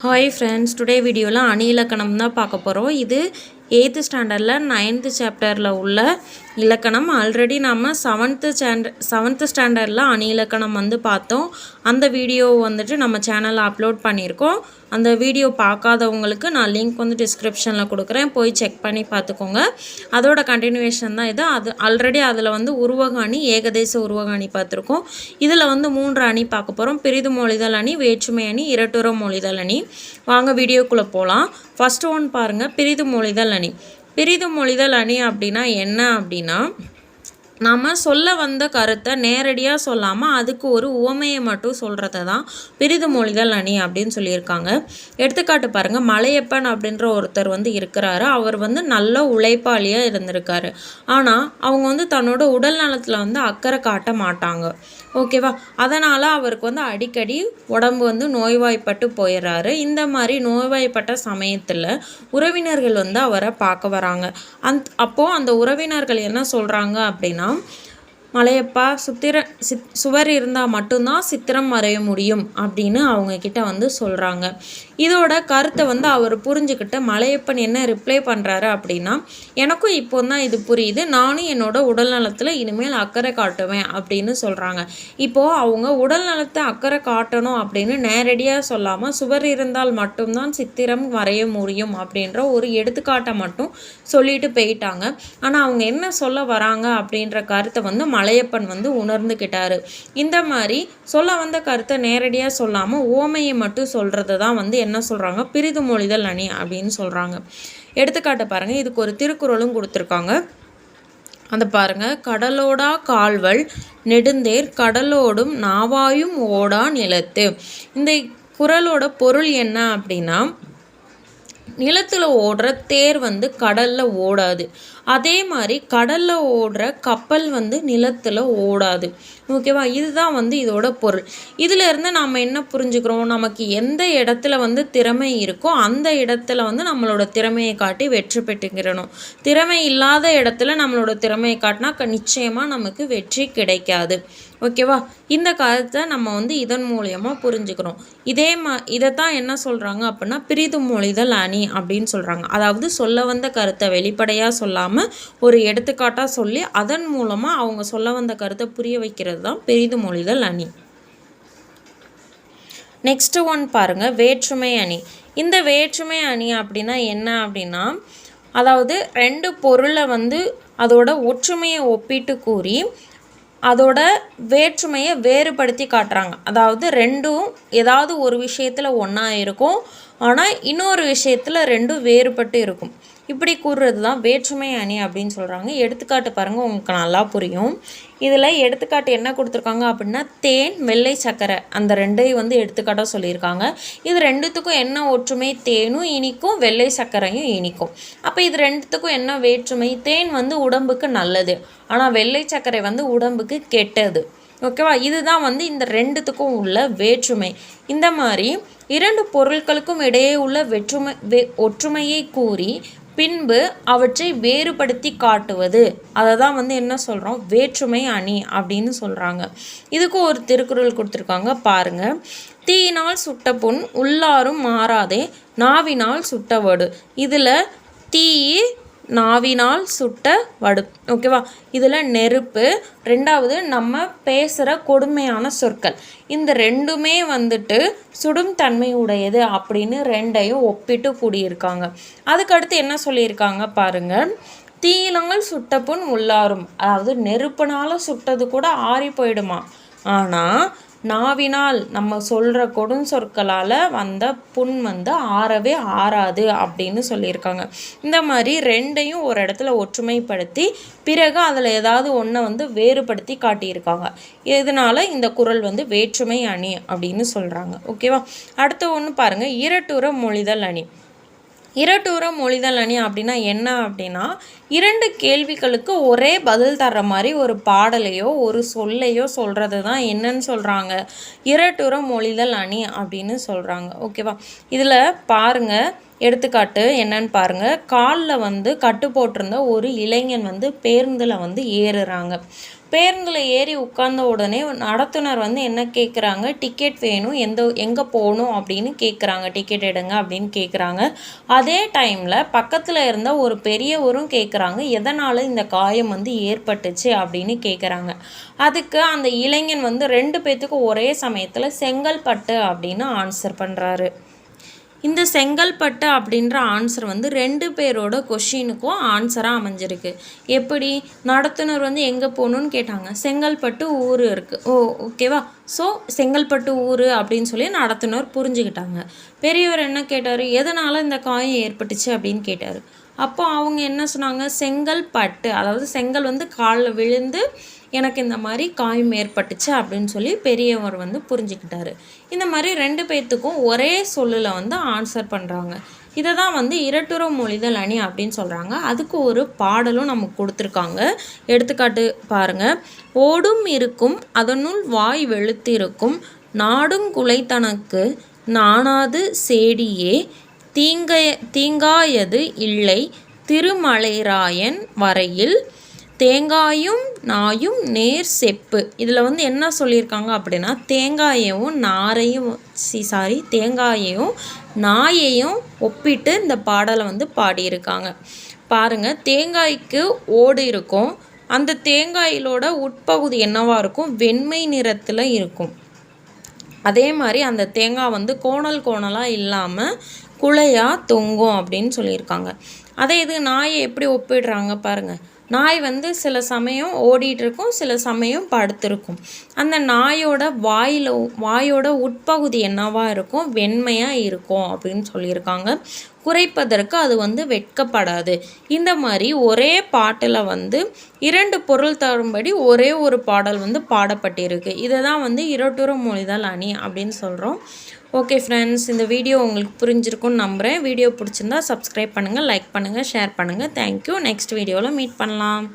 Hi friends today வீடியோவில் அணி இலக்கணம் தான் பார்க்க போகிறோம் இது எயித்து ஸ்டாண்டர்டில் நைன்த்து சாப்டரில் உள்ள இலக்கணம். ஆல்ரெடி நம்ம செவன்த்து ஸ்டாண்டர்ட் செவன்த்து ஸ்டாண்டர்டில் அணி இலக்கணம் வந்து பார்த்தோம். அந்த வீடியோ வந்துட்டு நம்ம சேனலில் அப்லோட் பண்ணியிருக்கோம். அந்த வீடியோ பார்க்காதவங்களுக்கு நான் லிங்க் வந்து டிஸ்கிரிப்ஷனில் கொடுக்குறேன். போய் செக் பண்ணி பார்த்துக்கோங்க. அதோட கண்டினியூவேஷன் தான் இது. அது ஆல்ரெடி அதில் வந்து உருவக அணி ஏகதேச உருவக அணி பார்த்துருக்கோம். இதில் வந்து மூன்று அணி பார்க்க போகிறோம் பிரிது மொழிதல் அணி வேற்றுமை அணி இரட்டுற மொழிதல் அணி. வாங்க வீடியோக்குள்ளே போகலாம் ஃபஸ்ட்டு ஒன் பாருங்கள் பிரிது மொழிதல் அணி. பிரிது மொழிதல் அணி அப்படின்னா என்ன அப்படின்னா நாம் சொல்ல வந்த கருத்தை நேரடியாக சொல்லாமல் அதுக்கு ஒரு உவமையை மட்டும் சொல்கிறத தான் பிரிது மொழிதல் அணி அப்படின்னு சொல்லியிருக்காங்க. எடுத்துக்காட்டு பாருங்கள் மலையப்பன் அப்படின்ற ஒருத்தர் வந்து இருக்கிறாரு. அவர் வந்து நல்ல உழைப்பாளியாக இருந்திருக்காரு. ஆனால் அவங்க வந்து தன்னோட உடல் நலத்தில் வந்து அக்கறை காட்ட மாட்டாங்க. ஓகேவா? அதனால் அவருக்கு வந்து அடிக்கடி உடம்பு வந்து நோய்வாய்ப்பட்டு போயிடுறாரு. இந்த மாதிரி நோய்வாய்ப்பட்ட சமயத்தில் உறவினர்கள் வந்து அவரை பார்க்க வராங்க. அந் அப்போது அந்த உறவினர்கள் என்ன சொல்கிறாங்க அப்படின்னா tá? மலையப்பா சுத்திர சித் சுவர் இருந்தால் மட்டும்தான் சித்திரம் வரைய முடியும் அப்படின்னு அவங்க கிட்ட வந்து சொல்கிறாங்க இதோட கருத்தை வந்து அவர் புரிஞ்சுக்கிட்டு மலையப்பன் என்ன ரிப்ளை பண்ணுறாரு அப்படின்னா எனக்கும் இப்போ தான் இது புரியுது. நானும் என்னோட உடல் நலத்தில் இனிமேல் அக்கறை காட்டுவேன் அப்படின்னு சொல்கிறாங்க இப்போது அவங்க உடல் நலத்தை அக்கறை காட்டணும் அப்படின்னு நேரடியாக சொல்லாமல் சுவர் இருந்தால் மட்டும்தான் சித்திரம் வரைய முடியும் அப்படின்ற ஒரு எடுத்துக்காட்டை மட்டும் சொல்லிட்டு போயிட்டாங்க. ஆனால் அவங்க என்ன சொல்ல வராங்க அப்படின்ற கருத்தை வந்து மலையப்பன் வந்து உணர்ந்துக்கிட்டாரு இந்த மாதிரி சொல்ல வந்த கருத்தை நேரடியாக சொல்லாமல் ஓமையை மட்டும் சொல்கிறது தான் வந்து என்ன சொல்கிறாங்க பிரிது மொழிதல் அணி அப்படின்னு சொல்கிறாங்க எடுத்துக்காட்டு பாருங்கள் இதுக்கு ஒரு திருக்குறளும் கொடுத்துருக்காங்க. அந்த பாருங்க. கடலோடா கால்வல் நெடுந்தேர் கடலோடும் நாவாயும் ஓடா நிலத்து. இந்த குரலோட பொருள் என்ன அப்படின்னா நிலத்தில் ஓடுற தேர் வந்து கடலில் ஓடாது. அதே மாதிரி கடலில் ஓடுற கப்பல் வந்து நிலத்தில் ஓடாது. ஓகேவா? இதுதான் வந்து இதோட பொருள். இதிலேருந்து நாம் நம்ம என்ன புரிஞ்சுக்கிறோம்? நமக்கு எந்த இடத்துல வந்து திறமை இருக்கோ அந்த இடத்துல வந்து நம்மளோட திறமையை காட்டி வெற்றி பெற்றுக்கிறணும். திறமை இல்லாத இடத்துல நம்மளோட திறமையை காட்டினா நிச்சயமாக நமக்கு வெற்றி கிடைக்காது. ஓகேவா? இந்த கருத்தை நம்ம வந்து இதன் மூலியமாக புரிஞ்சுக்கிறோம். இதே மா இதை தான் என்ன சொல்கிறாங்க அப்படின்னா பிரிது மொழிதல் அணி அப்படின்னு சொல்கிறாங்க அதாவது சொல்ல வந்த கருத்தை வெளிப்படையாக சொல்லாமல் ஒரு எடுத்துக்காட்டாக சொல்லி அதன் மூலமாக அவங்க சொல்ல வந்த கருத்தை புரிய வைக்கிறது தான் பெரிது மொழிதல் அணி. நெக்ஸ்ட்டு ஒன் பாருங்கள் வேற்றுமை அணி. இந்த வேற்றுமை அணி அப்படின்னா என்ன அப்படின்னா அதாவது ரெண்டு பொருளை வந்து அதோட ஒற்றுமையை ஒப்பிட்டு கூறி அதோட வேற்றுமையை வேறுபடுத்தி காட்டுறாங்க. அதாவது ரெண்டும் ஏதாவது ஒரு விஷயத்தில் ஒன்றா இருக்கும். ஆனால் இன்னொரு விஷயத்தில் ரெண்டும் வேறுபட்டு இருக்கும். இப்படி கூறுறது தான் வேற்றுமை அணி அப்படின்னு சொல்கிறாங்க எடுத்துக்காட்டு பாருங்கள் உங்களுக்கு நல்லா புரியும். இதில் எடுத்துக்காட்டு என்ன கொடுத்துருக்காங்க அப்படின்னா தேன் வெள்ளை சக்கரை. அந்த ரெண்டையும் வந்து எடுத்துக்காட்டாக சொல்லியிருக்காங்க. இது ரெண்டுத்துக்கும் என்ன ஒற்றுமை? தேனும் இனிக்கும் வெள்ளை சர்க்கரையும் இனிக்கும். அப்போ இது ரெண்டுத்துக்கும் என்ன வேற்றுமை? தேன் வந்து உடம்புக்கு நல்லது ஆனால் வெள்ளை சர்க்கரை வந்து உடம்புக்கு கெட்டது. ஓகேவா இதுதான் வந்து இந்த ரெண்டுத்துக்கும் உள்ள வேற்றுமை. இந்த மாதிரி இரண்டு பொருட்களுக்கும் இடையே உள்ள வெற்றுமை வே ஒற்றுமையை கூறி பின்பு அவற்றை வேறுபடுத்தி காட்டுவது. அதை தான் வந்து என்ன சொல்கிறோம் வேற்றுமை அணி அப்படின்னு சொல்கிறாங்க இதுக்கு ஒரு திருக்குறள் கொடுத்துருக்காங்க. பாருங்கள் தீயினால் சுட்ட புண் உள்ளாரும் மாறாதே நாவினால் சுட்டவடு இதில் தீ நாவினால் சுட்ட வடு ஓகேவா இதில் நெருப்பு. ரெண்டாவது நம்ம பேசுகிற கொடுமையான சொற்கள். இந்த ரெண்டுமே வந்துட்டு சுடும் தன்மை உடையது அப்படின்னு ரெண்டையும் ஒப்பிட்டு கூடியிருக்காங்க. அதுக்கடுத்து என்ன சொல்லியிருக்காங்க பாருங்கள் தீயினால் சுட்ட புண் உள்ளாரும் அதாவது நெருப்புனால சுட்டது கூட ஆறி போயிடுமா? ஆனால் நாவினால் நம்ம சொல்கிற கொடும் சொற்களால் வந்த புண் வந்து ஆறவே ஆறாது அப்படின்னு சொல்லியிருக்காங்க. இந்த மாதிரி ரெண்டையும் ஒரு இடத்துல ஒற்றுமைப்படுத்தி பிறகு அதில் ஏதாவது ஒன்றை வந்து வேறுபடுத்தி காட்டியிருக்காங்க. இதனால் இந்த குரல் வந்து வேற்றுமை அணி அப்படின்னு சொல்கிறாங்க ஓகேவா? அடுத்த ஒன்று பாருங்கள் இரட்டுற மொழிதல் அணி. இரட்டுற மொழிதல் அணி அப்படின்னா என்ன அப்படின்னா இரண்டு கேள்விகளுக்கு ஒரே பதில் தர்ற மாதிரி ஒரு பாடலையோ ஒரு சொல்லையோ சொல்கிறது தான் என்னன்னு சொல்கிறாங்க இரட்டுற மொழிதல் அணி அப்படின்னு சொல்கிறாங்க ஓகேவா? இதில் பாருங்கள் எடுத்துக்காட்டு என்னன்னு பாருங்கள் காலில் வந்து கட்டு போட்டிருந்த ஒரு இளைஞன் வந்து பேருந்தில் வந்து ஏறுறாங்க. பேருந்தில் ஏறி உட்கார்ந்த உடனே நடத்துனர் வந்து என்ன கேட்குறாங்க டிக்கெட் வேணும். எந்த எங்கே போகணும்? அப்படின்னு கேட்குறாங்க டிக்கெட் எடுங்க. அப்படின்னு கேட்குறாங்க அதே டைமில் பக்கத்தில் இருந்த ஒரு பெரியவரும் கேட்குறாங்க எதனால் இந்த காயம் வந்து ஏற்பட்டுச்சு? அப்படின்னு கேட்குறாங்க அதுக்கு அந்த இளைஞன் வந்து ரெண்டு பேர்த்துக்கும் ஒரே சமயத்தில் செங்கல்பட்டு அப்படின்னு ஆன்சர் பண்ணுறாரு இந்த செங்கல்பட்டு அப்படின்ற ஆன்சர் வந்து ரெண்டு பேரோட கொஷினுக்கும் ஆன்சராக அமைஞ்சிருக்கு. எப்படி? நடத்துனர் வந்து எங்கே போகணுன்னு கேட்டாங்க. செங்கல்பட்டு ஊர் இருக்குது ஓ ஓகேவா ஸோ செங்கல்பட்டு ஊர் அப்படின்னு சொல்லி நடத்துனர் புரிஞ்சுக்கிட்டாங்க. பெரியவர் என்ன கேட்டார்? எதனால் இந்த காயம் ஏற்பட்டுச்சு அப்படின்னு கேட்டார். அப்போ அவங்க என்ன சொன்னாங்க? செங்கல் பட்டு அதாவது செங்கல் வந்து காலில் விழுந்து எனக்கு இந்த மாதிரி காயம் ஏற்பட்டுச்சு அப்படின்னு சொல்லி பெரியவர் வந்து புரிஞ்சுக்கிட்டாரு. இந்த மாதிரி ரெண்டு பேர்த்துக்கும் ஒரே சொல்லில் வந்து ஆன்சர் பண்ணுறாங்க இதை தான் வந்து இரட்டுற மொழிதல் அணி அப்படின்னு சொல்கிறாங்க அதுக்கு ஒரு பாடலும் நமக்கு கொடுத்துருக்காங்க. எடுத்துக்காட்டு பாருங்கள் ஓடும் இருக்கும் அதனுள் வாய் வெளுத்திருக்கும் நாடும் குலைத்தனக்கு நானாது சேடியே தீங்கைய தீங்காயது இல்லை திருமலைராயன் வரையில் தேங்காயும் நாயும் நேர் செப்பு. இதில் வந்து என்ன சொல்லியிருக்காங்க அப்படின்னா தேங்காயையும் நாரையும் சி சாரி தேங்காயையும் நாயையும் ஒப்பிட்டு இந்த பாடலை வந்து பாடியிருக்காங்க. பாருங்கள் தேங்காய்க்கு ஓடு இருக்கும். அந்த தேங்காயிலோட உட்பகுதி என்னவாக இருக்கும்? வெண்மை நிறத்தில் இருக்கும். அதே மாதிரி அந்த தேங்காய் வந்து கோணல் கோணலாக இல்லாமல் குழையாக தொங்கும் அப்படின்னு சொல்லியிருக்காங்க. அதே இது நாயை எப்படி ஒப்பிடுறாங்க பாருங்கள் நாய் வந்து சில சமயம் ஓடிட்டுருக்கும் சில சமயம் படுத்திருக்கும். அந்த நாயோட வாயில் வாயோட உட்பகுதி என்னவாக இருக்கும்? வெண்மையாக இருக்கும் அப்படின்னு சொல்லியிருக்காங்க. குறைப்பதற்கு அது வந்து வெட்கப்படாது. இந்த மாதிரி ஒரே பாட்டில் வந்து இரண்டு பொருள் தரும்படி ஒரே ஒரு பாடல் வந்து பாடப்பட்டிருக்கு. இதை தான் வந்து இரட்டுற மொழிதல் அணி அப்படின்னு சொல்கிறோம் ஓகே ஃப்ரெண்ட்ஸ் இந்த வீடியோ உங்களுக்கு புரிஞ்சிருக்கும்னு நம்புகிறேன் வீடியோ பிடிச்சிருந்தா சப்ஸ்கிரைப் பண்ணுங்கள் லைக் பண்ணுங்கள் ஷேர் பண்ணுங்கள் தேங்க்யூ நெக்ஸ்ட் வீடியோவில் மீட் பண்ணலாம்.